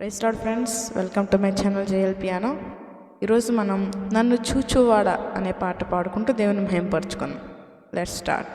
Price friends welcome to my channel J L piano ఈరోజు మనం నన్ను చూచువాడ అనే పాట పాడుకుంటూ దేవుని మహింపరచుకుందాం లెట్ స్టార్ట్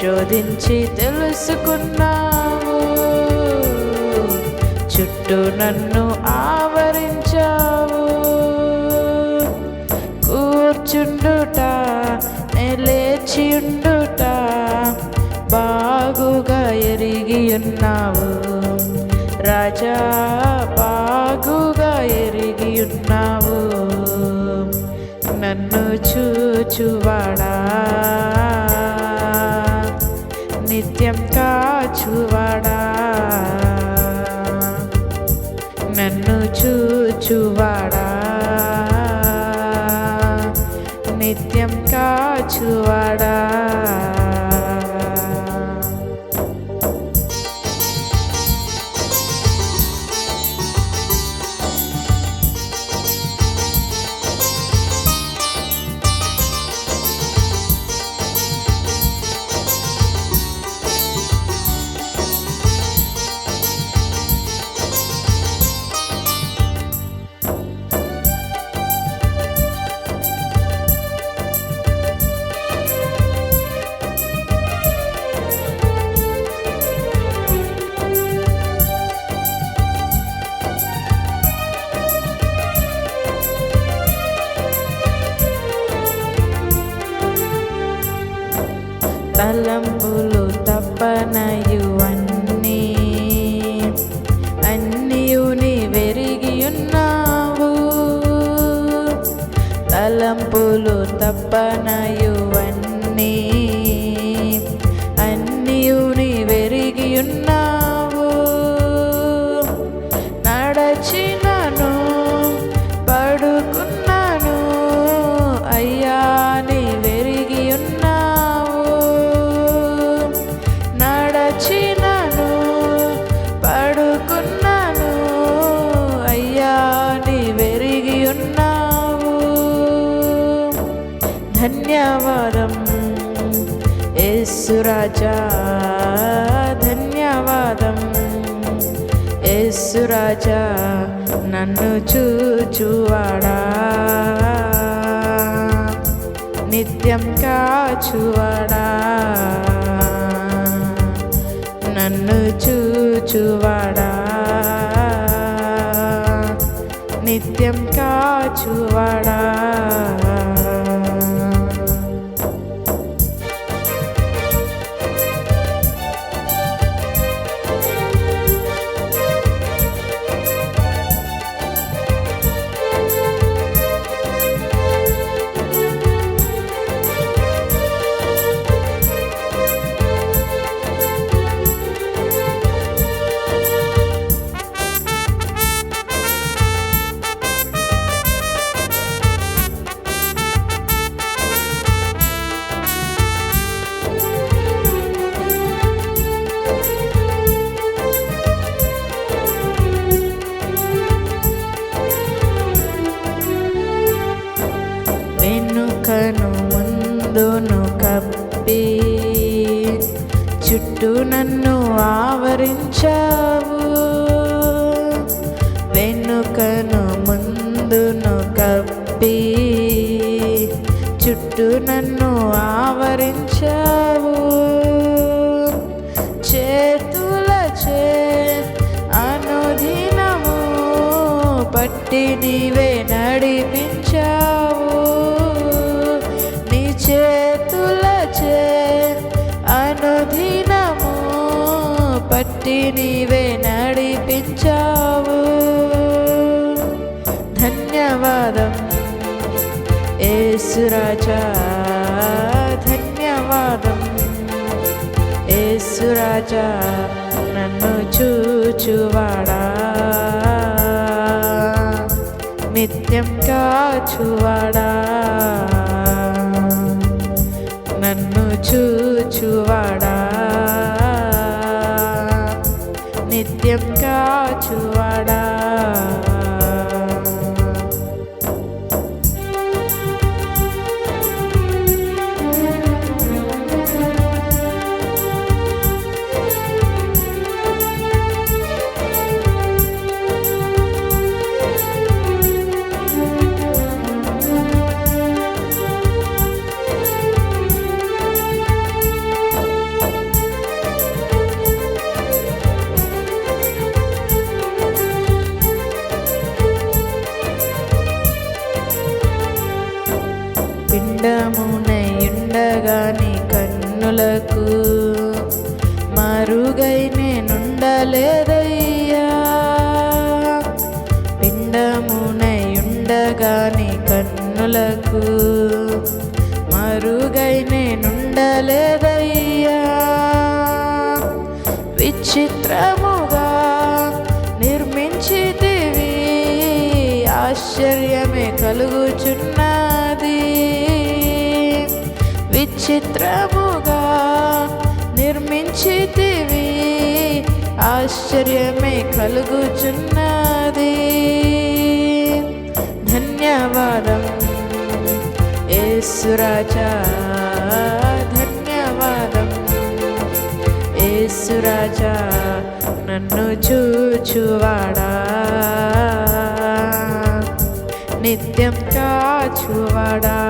పరిశోధించి తెలుసుకున్నావు. చుట్టూ నన్ను ఆవరించావు. కూర్చుండుట లేచియుండుట బాగుగా ఎరిగి ఉన్నావు. రాజా బాగుగా ఎరిగి ఉన్నావు. నన్ను చూచువాడా? తలంపులు తప్పనయు అన్నీ అన్నీయు నీ వెరిగి ఉన్నావు. తలంపులు తప్పనయు అన్నీ ధన్యవాదం. యేసురాజా ధన్యవాదం. యేసురాజా నన్ను చూచువాడా. నిత్యం కాచువాడా. నన్ను చూచువాడా ముందును కప్పి చుట్టూ నన్ను ఆవరించావు. వెనుకను ముందును కప్పి చుట్టూ నన్ను ఆవరించావు. చేతుల చే అనుదినము పట్టిని నీవే నడిపి ఏసురాజా ధన్యవాదం ఏసురాజా నన్ను చూచువాడా నిత్యం కాచువాడా మరుగై నేనుండలేదయ్యా. పిండమునయుండగా ఉండగాని కన్నులకు మరుగై నేనుండలేదయ్యా. విచిత్రముగా నిర్మించితివి ఆశ్చర్యమే కలుగుచున్నది. విచిత్రముగా నిర్మించితివి ఆశ్చర్యమే కలుగుచున్నది. ధన్యవాదం ఏసురాజా ధన్యవాదం. ఏసురాజా నన్ను చూచువాడా. నిత్యం కాచువాడా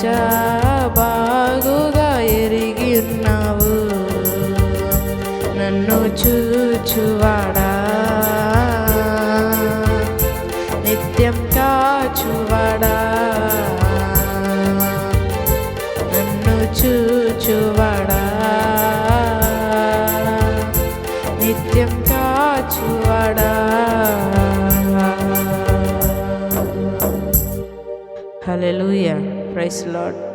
రాజా బాగుగా ఎరిగి ఉన్నావు నన్ను చూచువాడా? నిత్యం కాచువాడా? నన్ను చూచువాడా? Praise Lord.